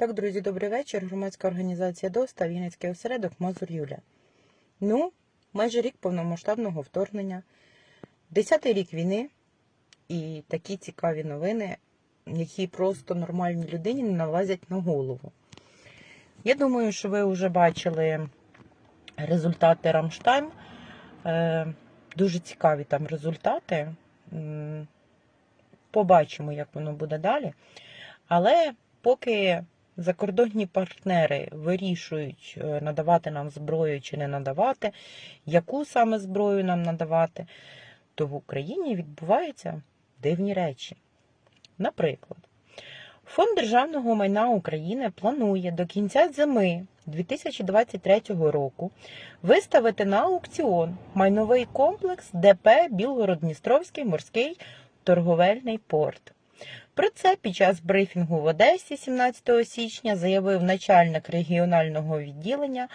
Так, друзі, добрий вечір. Громадська організація ДОСТА, Вінницький осередок Мазур Юля. Ну, майже рік повномасштабного вторгнення, десятий рік війни і такі цікаві новини, які просто нормальній людині не налазять на голову. Я думаю, що ви вже бачили результати Рамштайм. Е, дуже цікаві там результати. Побачимо, як воно буде далі. Але поки закордонні партнери вирішують, е, надавати нам зброю чи не надавати, яку саме зброю нам надавати, то в Україні відбуваються дивні речі. Наприклад, Фонд державного майна України планує до кінця зими 2023 року виставити на аукціон майновий комплекс ДП Білгород-Дністровський морський торговельний порт. Про це під час брифінгу в Одесі 17 січня заявив начальник регіонального відділення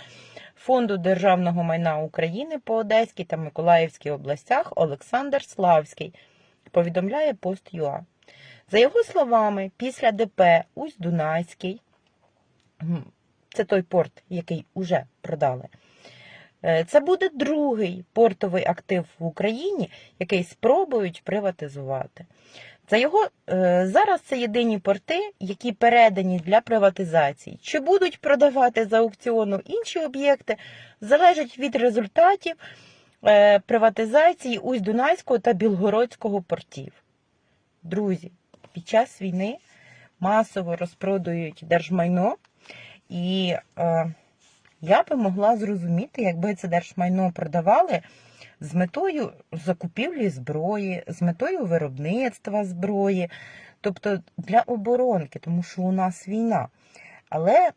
Фонду державного майна України по Одеській та Миколаївській областях Олександр Славський. Повідомляє Пост.ЮА. За його словами, після ДП Усть-Дунайський, це той порт, який уже продали. е, Це буде другий портовий актив в Україні, який спробують приватизувати. За його е, зараз це єдині порти, які передані для приватизації. Чи будуть продавати за аукціону інші об'єкти, залежить від результатів е, приватизації Усть-Дунайського та Білгородського портів. Друзі, під час війни масово розпродають держмайно, і е, я би могла зрозуміти, якби це держмайно продавали з метою закупівлі зброї, з метою виробництва зброї, тобто для оборонки, тому що у нас війна. Але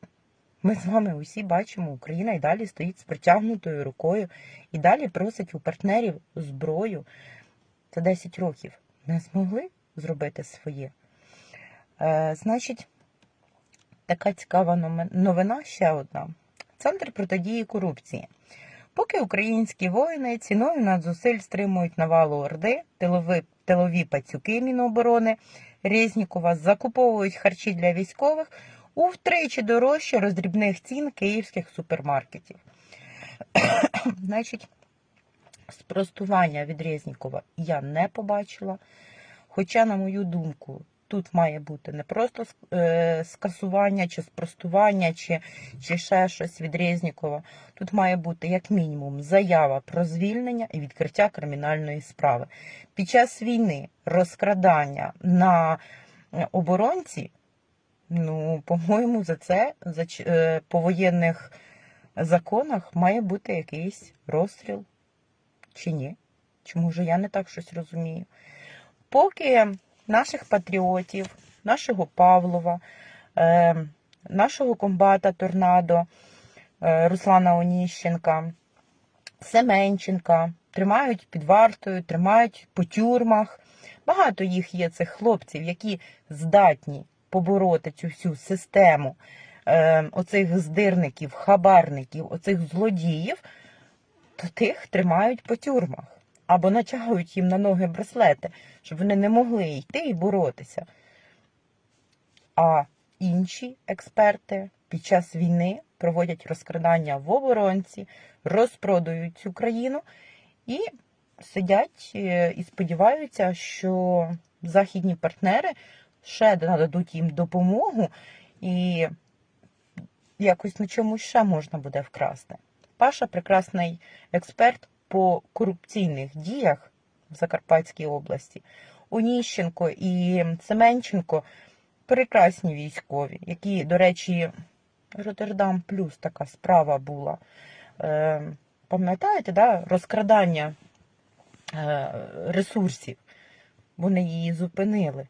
ми з вами усі бачимо, Україна і далі стоїть з протягнутою рукою і далі просить у партнерів зброю. За 10 років не змогли зробити своє. Е, значить, така цікава новина ще одна. Центр протидії корупції. Поки українські воїни ціною надзусиль стримують навалу Орди, тилові, тилові пацюки Міноборони Резнікова закуповують харчі для військових у втричі дорожче роздрібних цін київських супермаркетів. Значить, спростування від Резнікова я не побачила. Хоча, на мою думку, тут має бути не просто е, скасування чи спростування, чи, чи ще щось від Резнікова. Тут має бути як мінімум заява про звільнення і відкриття кримінальної справи. Під час війни розкрадання на е, оборонці, ну, по-моєму, за це за, е, по воєнних законах має бути якийсь розстріл. Чи ні? Чи може я не так щось розумію? Поки наших патріотів, нашого Павлова, е, нашого комбата Торнадо е, Руслана Оніщенка, Семенченка тримають під вартою, тримають по тюрмах. Багато їх є цих хлопців, які здатні побороти цю всю систему е, оцих здирників, хабарників, оцих злодіїв, то тих тримають по тюрмах або натягують їм на ноги браслети, щоб вони не могли йти і боротися. А інші експерти під час війни проводять розкрадання в оборонці, розпродають цю країну і сидять е, і сподіваються, що західні партнери ще нададуть їм допомогу і якось на чомусь ще можна буде вкрасти. Паша прекрасний експерт по корупційних діях в Закарпатській області. Оніщенко і Семенченко прекрасні військові, які, до речі, Роттердам плюс така справа була. Е, пам'ятаєте, да? розкрадання е, ресурсів. Вони її зупинили.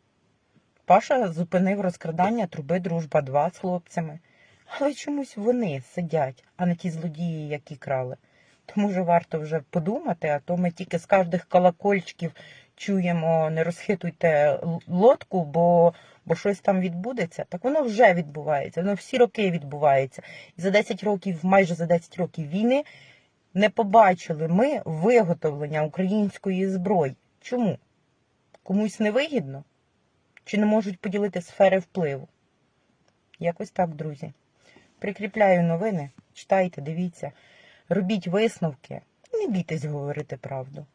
Паша зупинив розкрадання труби Дружба 2 з хлопцями. Але чомусь вони сидять, а не ті злодії, які крали. Тому вже варто вже подумати, а то ми тільки з кожних колокольчиків чуємо, не розхитуйте лодку, бо, бо щось там відбудеться. Так воно вже відбувається, воно всі роки відбувається. І за 10 років, майже за 10 років війни, не побачили ми виготовлення української зброї. Чому? Комусь не вигідно? Чи не можуть поділити сфери впливу? Якось так, друзі. Прикріпляю новини, читайте, дивіться, робіть висновки. Не бійтесь говорити правду.